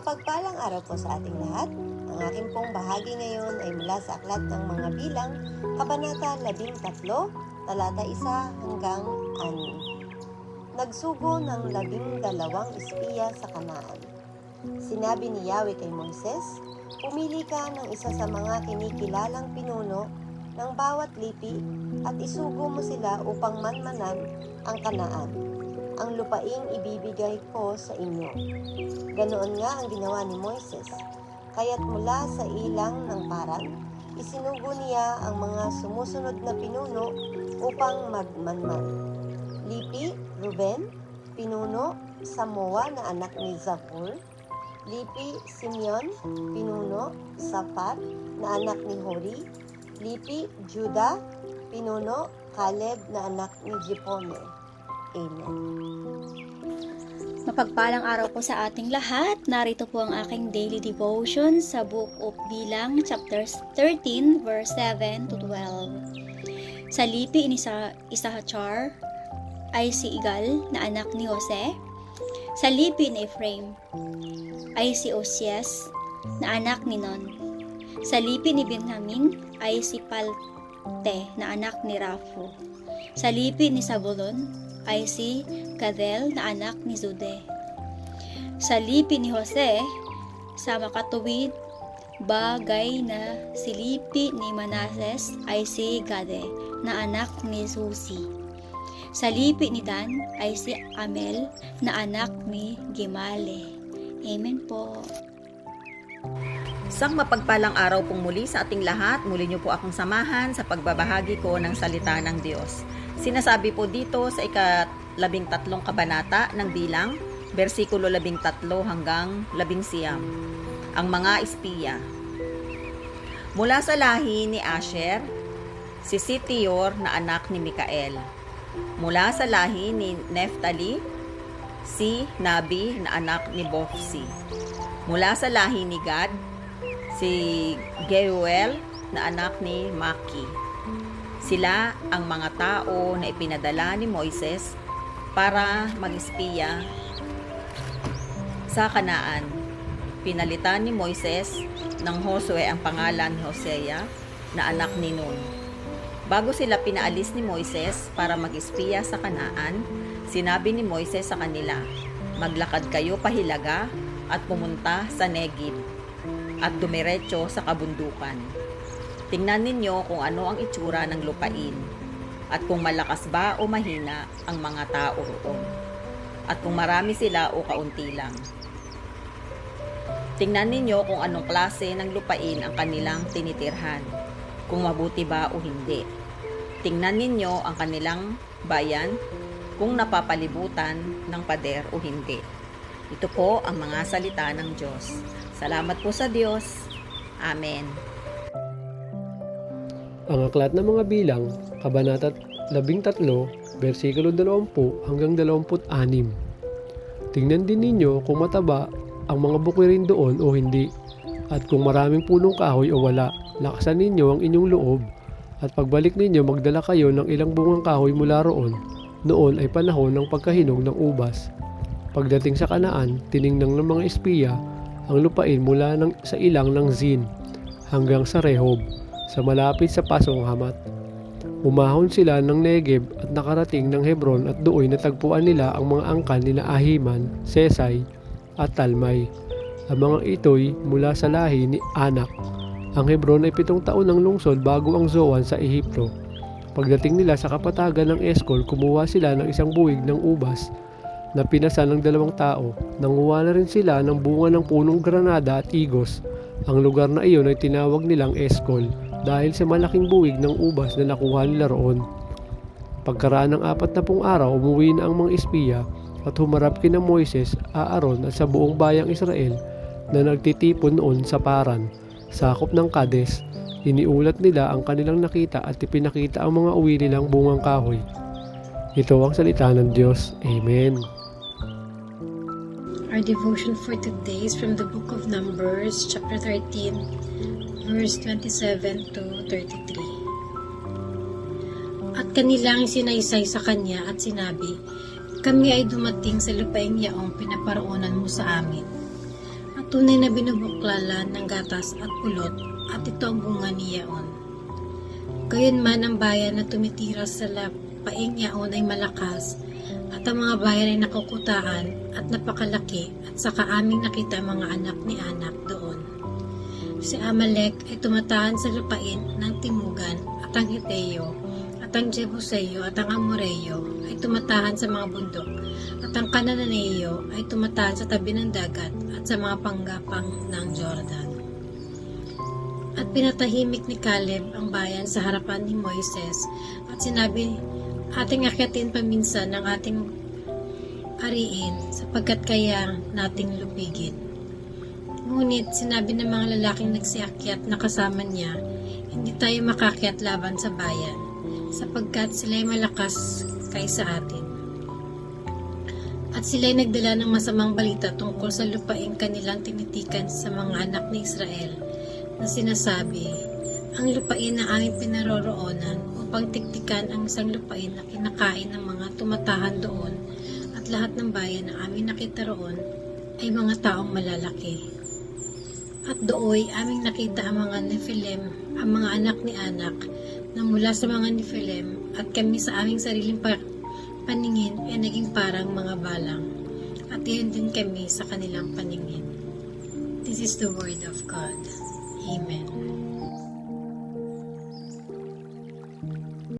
Mapagpalang araw po sa ating lahat. Ang aking pong bahagi ngayon ay mula sa Aklat ng Mga Bilang, Kabanata 13, talata 1 hanggang 6. Nagsugo ng labing dalawang espiya sa kanaan. Sinabi ni Yahweh kay Moises, Pumili ka ng isa sa mga kinikilalang pinuno ng bawat lipi at isugo mo sila upang manmanan ang kanaan. Ang lupaing ibibigay ko sa inyo. Ganoon nga ang ginawa ni Moises. Kaya't mula sa ilang ng paran, isinugo niya ang mga sumusunod na pinuno upang magmanman. Lipi, Ruben, pinuno, Samoa na anak ni Zakur, Lipi, Simeon, pinuno, Safat na anak ni Hori, Lipi, Juda, pinuno, Caleb na anak ni Jepone. Amen. Mapagpalang araw po sa ating lahat. Narito po ang aking daily devotion sa Book of Bilang, chapters 13, verse 7 to 12. Sa lipi ni sa Isahachar ay si Igal na anak ni Jose. Sa lipi ni Ephraim ay si Osias na anak ni Non. Sa lipi ni Benjamin ay si Palte na anak ni Rafu. Sa lipi ni Zabulon ay si Gadel na anak ni Zude. Sa lipi ni Jose, sa makatuwid, bagay na si lipi ni Manases ay si Gade na anak ni Susi. Sa lipi ni Dan ay si Amel na anak ni Gimale. Amen po. Isang mapagpalang araw pong muli sa ating lahat. Muli niyo po akong samahan sa pagbabahagi ko ng salita ng Diyos. Sinasabi po dito sa ikalabing tatlong kabanata ng bilang, versikulo labing tatlo hanggang labing siyam. Ang mga espiya. Mula sa lahi ni Asher, si Sitior na anak ni Mikael. Mula sa lahi ni Neftali, si Nabi na anak ni Bofsi. Mula sa lahi ni Gad, si Geuel na anak ni Maki. Sila ang mga tao na ipinadala ni Moises para mag-espiya sa Kanaan. Pinalitan ni Moises ng Josue ang pangalan ni Hosea na anak ni Nun. Bago sila pinaalis ni Moises para mag-espiya sa Kanaan, sinabi ni Moises sa kanila, Maglakad kayo pahilaga at pumunta sa Negib at dumiretso sa kabundukan. Tingnan ninyo kung ano ang itsura ng lupain at kung malakas ba o mahina ang mga tao roon at kung marami sila o kaunti lang. Tingnan ninyo kung anong klase ng lupain ang kanilang tinitirhan, kung mabuti ba o hindi. Tingnan ninyo ang kanilang bayan kung napapalibutan ng pader o hindi. Ito po ang mga salita ng Diyos. Salamat po sa Diyos. Amen. Ang aklat ng mga bilang, kabanata 13, versikulo 20 hanggang 26. Tingnan din ninyo kung mataba ang mga bukirin doon o hindi, at kung maraming punong kahoy o wala, lakasan ninyo ang inyong loob, at pagbalik ninyo magdala kayo ng ilang bungang kahoy mula roon, noon ay panahon ng pagkahinog ng ubas. Pagdating sa kanaan, tiningnan ng mga espiya ang lupain mula ng, sa ilang ng Zin hanggang sa Rehob sa malapit sa pasong hamat. Umahon sila ng Negeb at nakarating ng Hebron at doon natagpuan nila ang mga angkan nila Ahiman, Sesay at Talmay. Ang mga ito'y mula sa lahi ni Anak. Ang Hebron ay pitong taon ng lungsod bago ang Zoan sa Ehipto. Pagdating nila sa kapatagan ng Eskol, kumuha sila ng isang buwig ng ubas na pinasa ng dalawang tao. Nanguha na rin sila ng bunga ng punong granada at igos. Ang lugar na iyon ay tinawag nilang Eskol dahil sa malaking buwig ng ubas na nakuha nila roon. Pagkaraan ng apat na pong araw, umuwi na ang mga espiya at humarap kina Moises, Aaron at sa buong bayang Israel na nagtitipon noon sa Paran, sakop ng Kades. Iniulat nila ang kanilang nakita at ipinakita ang mga uwi nilang bungang kahoy. Ito ang salita ng Diyos. Amen. Our devotion for today is from the book of Numbers, chapter 13, verse 27 to 33. At kanilang sinaysay sa kanya at sinabi, Kami ay dumating sa lupaing yaong pinaparoonan mo sa amin. At Tunay na binubuklalan ng gatas at pulot at ito ang bunga ni Yaon. Gayunman ang bayan na tumitira sa lapaing Yaon ay malakas at ang mga bayan ay nakukutaan at napakalaki at saka aming nakita mga anak ni anak doon. Si Amalek ay tumatahan sa lupain ng Timugan at ang Hiteo at ang Jebuseo at ang Amoreo ay tumatahan sa mga bundok at ang Kananeo ay tumatahan sa tabi ng dagat at sa mga panggapang ng Jordan. At pinatahimik ni Caleb ang bayan sa harapan ni Moises at sinabi, ating akyatin paminsan ng ating ariin sapagkat kaya nating lupigin. Ngunit sinabi ng mga lalaking nagsiakyat na kasama niya, hindi tayo makakyat laban sa bayan, sapagkat sila'y malakas kaysa atin. At sila'y nagdala ng masamang balita tungkol sa lupaing kanilang tinitikan sa mga anak ni Israel, na sinasabi, ang lupain na aming pinaroroonan upang tiktikan ang isang lupain na kinakain ng mga tumatahan doon at lahat ng bayan na aming nakita roon ay mga taong malalaki. At dooy aming nakita ang mga Nephilim, ang mga anak ni anak, na mula sa mga Nephilim at kami sa aming sariling pa- paningin ay naging parang mga balang. At iyon din kami sa kanilang paningin. This is the word of God. Amen.